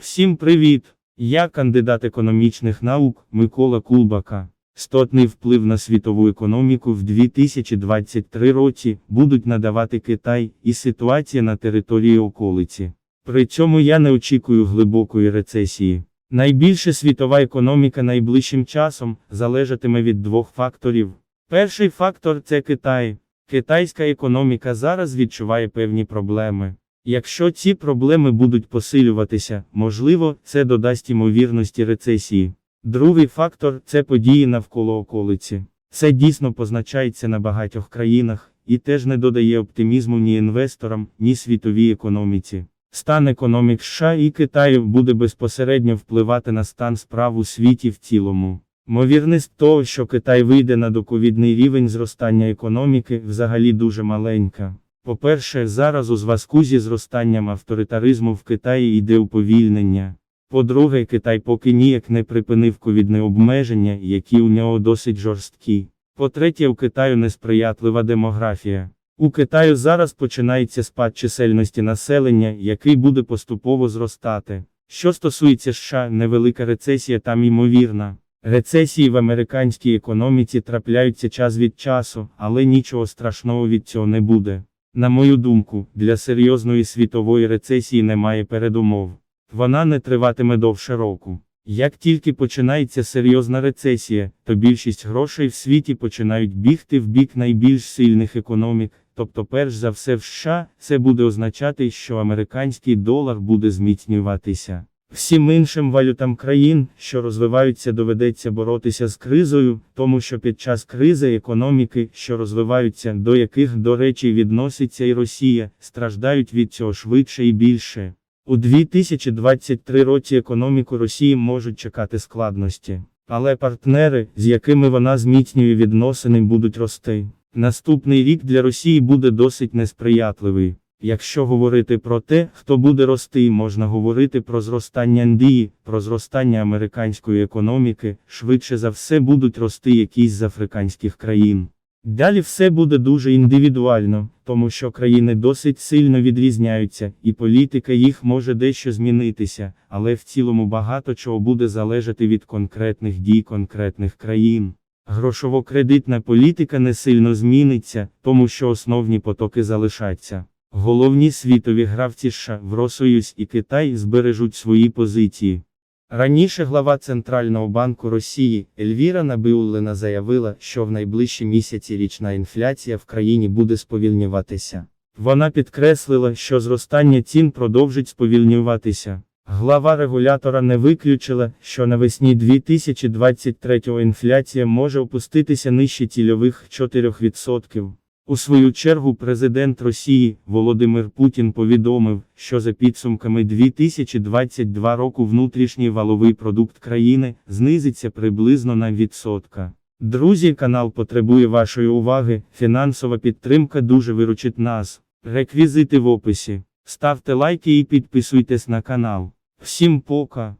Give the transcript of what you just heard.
Всім привіт! Я кандидат економічних наук Микола Кулбака. Стотний вплив на світову економіку в 2023 році будуть надавати Китай і ситуація на території околиці. При цьому я не очікую глибокої рецесії. Найбільше світова економіка найближчим часом залежатиме від двох факторів. Перший фактор це Китай. Китайська економіка зараз відчуває певні проблеми. Якщо ці проблеми будуть посилюватися, можливо, це додасть ймовірності рецесії. Другий фактор це події навколо околиці. Це дійсно позначається на багатьох країнах і теж не додає оптимізму ні інвесторам, ні світовій економіці. Стан економік США і Китаю буде безпосередньо впливати на стан справ у світі в цілому. Ймовірність того, що Китай вийде на доковідний рівень зростання економіки, взагалі дуже маленька. По-перше, зараз у зв'язку зі зростанням авторитаризму в Китаї йде уповільнення. По-друге, Китай поки ніяк не припинив ковідне обмеження, які у нього досить жорсткі. По-третє, у Китаю несприятлива демографія. У Китаю зараз починається спад чисельності населення, який буде поступово зростати. Що стосується США, невелика рецесія там ймовірна. Рецесії в американській економіці трапляються час від часу, але нічого страшного від цього не буде. На мою думку, для серйозної світової рецесії немає передумов. Вона не триватиме довше року. Як тільки починається серйозна рецесія, то більшість грошей в світі починають бігти в бік найбільш сильних економік, тобто, перш за все в США, це буде означати, що американський долар буде зміцнюватися. Всім іншим валютам країн, що розвиваються, доведеться боротися з кризою, тому що під час кризи економіки, що розвиваються, до яких, до речі, відноситься і Росія, страждають від цього швидше і більше. У 2023 році економіку Росії можуть чекати складності, але партнери, з якими вона зміцнює відносини, будуть рости. Наступний рік для Росії буде досить несприятливий. Якщо говорити про те, хто буде рости, можна говорити про зростання Індії, про зростання американської економіки, швидше за все будуть рости якісь з африканських країн. Далі все буде дуже індивідуально, тому що країни досить сильно відрізняються, і політика їх може дещо змінитися, але в цілому багато чого буде залежати від конкретних дій конкретних країн. Грошово-кредитна політика не сильно зміниться, тому що основні потоки залишаться. Головні світові гравці США, Євросоюз і Китай збережуть свої позиції. Раніше глава Центрального банку Росії Ельвіра Набиуллина заявила, що в найближчі місяці річна інфляція в країні буде сповільнюватися. Вона підкреслила, що зростання цін продовжить сповільнюватися. Глава регулятора не виключила, що навесні 2023 інфляція може опуститися нижче цільових 4%. У свою чергу президент Росії Володимир Путін повідомив, що за підсумками 2022 року внутрішній валовий продукт країни знизиться приблизно на відсотка. Друзі, канал потребує вашої уваги, фінансова підтримка дуже виручить нас. Реквізити в описі. Ставте лайки і підписуйтесь на канал. Всім пока!